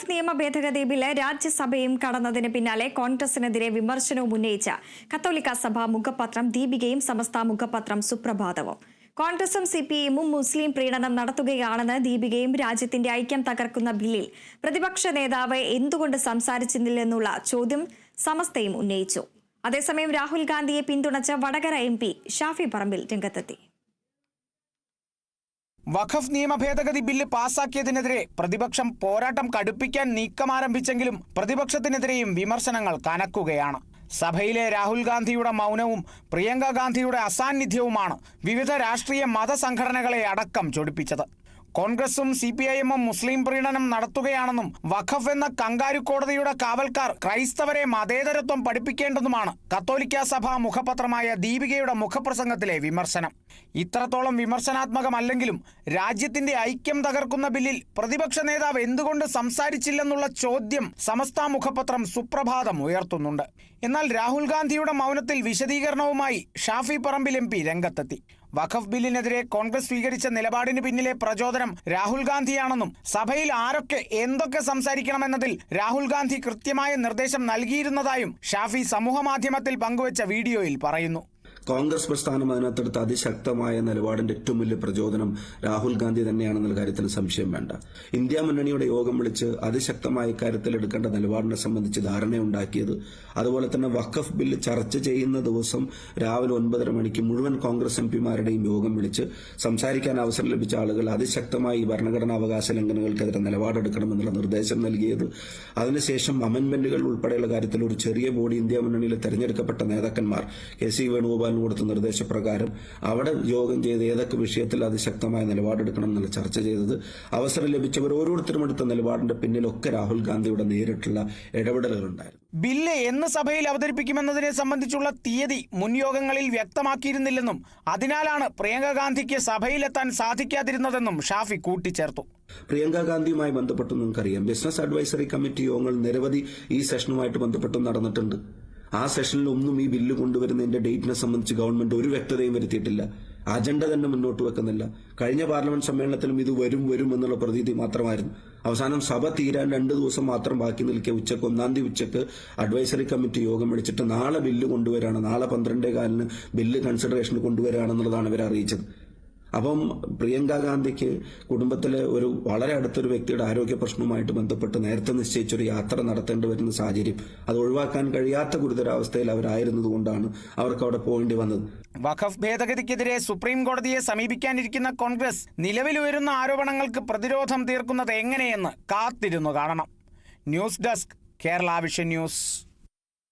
വഖഫ് നിയമ ഭേദഗതി ബില്ല് രാജ്യസഭയും കടന്നതിന് പിന്നാലെ കോൺഗ്രസിനെതിരെ വിമർശനവും ഉന്നയിച്ച കത്തോലിക്ക സഭ മുഖപത്രം ദീപികയും സമസ്ത മുഖപത്രം സുപ്രഭാതവും. കോൺഗ്രസും സി പി എമ്മും മുസ്ലിം പ്രീണനം നടത്തുകയാണെന്ന് ദീപികയും രാജ്യത്തിന്റെ ഐക്യം തകർക്കുന്ന ബില്ലിൽ പ്രതിപക്ഷ നേതാവ് എന്തുകൊണ്ട് സംസാരിച്ചിരുന്നില്ലെന്നുള്ള ചോദ്യം സമസ്തയും ഉന്നയിച്ചു. അതേസമയം രാഹുൽ ഗാന്ധിയെ പിന്തുണച്ച വടകര എം ഷാഫി പറമ്പിൽ രംഗത്തെത്തി. വഖഫ് നിയമ ഭേദഗതി ബില്ല് പാസാക്കിയതിനെതിരെ പ്രതിപക്ഷം പോരാട്ടം കടുപ്പിക്കാൻ നീക്കമാരംഭിച്ചെങ്കിലും പ്രതിപക്ഷത്തിനെതിരെയും വിമർശനങ്ങൾ കനക്കുകയാണ്. സഭയിലെ രാഹുൽ ഗാന്ധിയുടെ മൗനവും പ്രിയങ്ക ഗാന്ധിയുടെ അസാന്നിധ്യവുമാണ് വിവിധ രാഷ്ട്രീയ മതസംഘടനകളെ അടക്കം ചൊടിപ്പിച്ചത്. കോൺഗ്രസും സി പി ഐ എമ്മും മുസ്ലിം പ്രീണനം നടത്തുകയാണെന്നും വഖഫ് എന്ന കങ്കാരു കോടതിയുടെ കാവൽക്കാർ ക്രൈസ്തവരെ മതേതരത്വം പഠിപ്പിക്കേണ്ടതുമാണ്. കത്തോലിക്ക സഭ മുഖപത്രമായ ദീപികയുടെ മുഖപ്രസംഗത്തിലെ വിമർശനം. ഇത്രത്തോളം വിമർശനാത്മകമല്ലെങ്കിലും രാജ്യത്തിന്റെ ഐക്യം തകർക്കുന്ന ബില്ലിൽ പ്രതിപക്ഷ നേതാവ് എന്തുകൊണ്ട് സംസാരിച്ചില്ലെന്നുള്ള ചോദ്യം സമസ്ത മുഖപത്രം സുപ്രഭാതം ഉയർത്തുന്നുണ്ട്. എന്നാൽ രാഹുൽ ഗാന്ധിയുടെ മൗനത്തിൽ വിശദീകരണവുമായി ഷാഫി പറമ്പിൽ എം രംഗത്തെത്തി. വഖഫ് ബില്ലിനെതിരെ കോൺഗ്രസ് സ്വീകരിച്ച നിലപാടിന് പിന്നിലെ പ്രചോദനം രാഹുൽ ഗാന്ധിയാണെന്നും സഭയിൽ ആരൊക്കെ എന്തൊക്കെ സംസാരിക്കണമെന്നതിൽ രാഹുൽ ഗാന്ധി കൃത്യമായ നിർദ്ദേശം നൽകിയിരുന്നതായും ഷാഫി സമൂഹമാധ്യമത്തിൽ പങ്കുവച്ച വീഡിയോയിൽ പറയുന്നു. കോൺഗ്രസ് പ്രസ്ഥാനം അതിനകത്തെടുത്ത അതിശക്തമായ നിലപാടിന്റെ ഏറ്റവും വലിയ പ്രചോദനം രാഹുൽ ഗാന്ധി തന്നെയാണെന്നുള്ള കാര്യത്തിന് സംശയം വേണ്ട. ഇന്ത്യ മുന്നണിയുടെ യോഗം വിളിച്ച് അതിശക്തമായ ഇക്കാര്യത്തിൽ എടുക്കേണ്ട നിലപാടിനെ സംബന്ധിച്ച് ധാരണയുണ്ടാക്കിയത് അതുപോലെ തന്നെ വഖഫ് ബില്ല് ചർച്ച ചെയ്യുന്ന ദിവസം രാവിലെ ഒൻപതര മണിക്ക് മുഴുവൻ കോൺഗ്രസ് എം പിമാരുടെയും യോഗം വിളിച്ച് സംസാരിക്കാൻ അവസരം ലഭിച്ച ആളുകൾ അതിശക്തമായി ഈ ഭരണഘടനാ അവകാശ ലംഘനങ്ങൾക്കെതിരെ നിലപാടെടുക്കണമെന്നുള്ള നിർദ്ദേശം നൽകിയത്. അതിനുശേഷം അമെന്റ്മെന്റുകൾ ഉൾപ്പെടെയുള്ള കാര്യത്തിൽ ഒരു ചെറിയ ബോഡി ഇന്ത്യ മുന്നണിയിലെ തെരഞ്ഞെടുക്കപ്പെട്ട നേതാക്കന്മാർ കെ സി കൊടുത്ത നിർദ്ദേശപ്രകാരം അവിടെ യോഗം ചെയ്ത് ഏതൊക്കെ വിഷയത്തിൽ അതിശക്തമായ നിലപാടെടുക്കണം എന്നുള്ള ചർച്ച ചെയ്തത്. അവസരം ലഭിച്ചവർ ഓരോരുത്തരും എടുത്ത നിലപാടിന്റെ പിന്നിലൊക്കെ രാഹുൽ ഗാന്ധിയുടെ നേരിട്ടുള്ള ഇടപെടലുകളുണ്ടായിരുന്നു. ബില്ല് എന്ന് സഭയിൽ അവതരിപ്പിക്കുമെന്നതിനെ സംബന്ധിച്ചുള്ള തീയതി മുൻയോഗങ്ങളിൽ വ്യക്തമാക്കിയിരുന്നില്ലെന്നും അതിനാലാണ് പ്രിയങ്ക ഗാന്ധിക്ക് സഭയിലെത്താൻ സാധിക്കാതിരുന്നതെന്നും ഷാഫി കൂട്ടിച്ചേർത്തു. പ്രിയങ്ക ഗാന്ധിയുമായി ബന്ധപ്പെട്ട് നിങ്ങൾക്കറിയാം. ബിസിനസ് അഡ്വൈസറി കമ്മിറ്റി യോഗങ്ങൾ നിരവധി ഈ സെഷനുമായിട്ട് ബന്ധപ്പെട്ട് നടന്നിട്ടുണ്ട്. ആ സെഷനിൽ ഒന്നും ഈ ബില്ല് കൊണ്ടുവരുന്നതിന്റെ ഡേറ്റിനെ സംബന്ധിച്ച് ഗവൺമെന്റ് ഒരു വ്യക്തതയും വരുത്തിയിട്ടില്ല. അജണ്ട തന്നെ മുന്നോട്ട് വെക്കുന്നില്ല. കഴിഞ്ഞ പാർലമെന്റ് സമ്മേളനത്തിലും ഇത് വരും വരും എന്നുള്ള പ്രതീതി മാത്രമായിരുന്നു. അവസാനം സഭ തീരാൻ രണ്ട് ദിവസം മാത്രം ബാക്കി നിൽക്കിയ ഉച്ചയ്ക്ക് ഒന്നാം തീയതി ഉച്ചയ്ക്ക് അഡ്വൈസറി കമ്മിറ്റി യോഗം വിളിച്ചിട്ട് നാളെ ബില്ല് കൊണ്ടുവരാണ് നാളെ പന്ത്രണ്ടേ കാലിന് ബില്ല് കൺസിഡറേഷന് കൊണ്ടുവരാണെന്നുള്ളതാണ് ഇവർ അറിയിച്ചത്. അപ്പം പ്രിയങ്ക ഗാന്ധിക്ക് കുടുംബത്തിലെ ഒരു വളരെ അടുത്തൊരു വ്യക്തിയുടെ ആരോഗ്യ പ്രശ്നവുമായിട്ട് ബന്ധപ്പെട്ട് നേരത്തെ നിശ്ചയിച്ചൊരു യാത്ര നടത്തേണ്ടി വരുന്ന സാഹചര്യം അത് ഒഴിവാക്കാൻ കഴിയാത്ത ഗുരുതരാവസ്ഥയിൽ അവരായിരുന്നതുകൊണ്ടാണ് അവർക്ക് അവിടെ പോകേണ്ടി വന്നത്. വഖഫ് ഭേദഗതിക്കെതിരെ സുപ്രീം കോടതിയെ സമീപിക്കാനിരിക്കുന്ന കോൺഗ്രസ് നിലവിലുയരുന്ന ആരോപണങ്ങൾക്ക് പ്രതിരോധം തീർക്കുന്നത് എങ്ങനെയെന്ന് കാത്തിരുന്നു കാണണം. News desk Kerala vision news.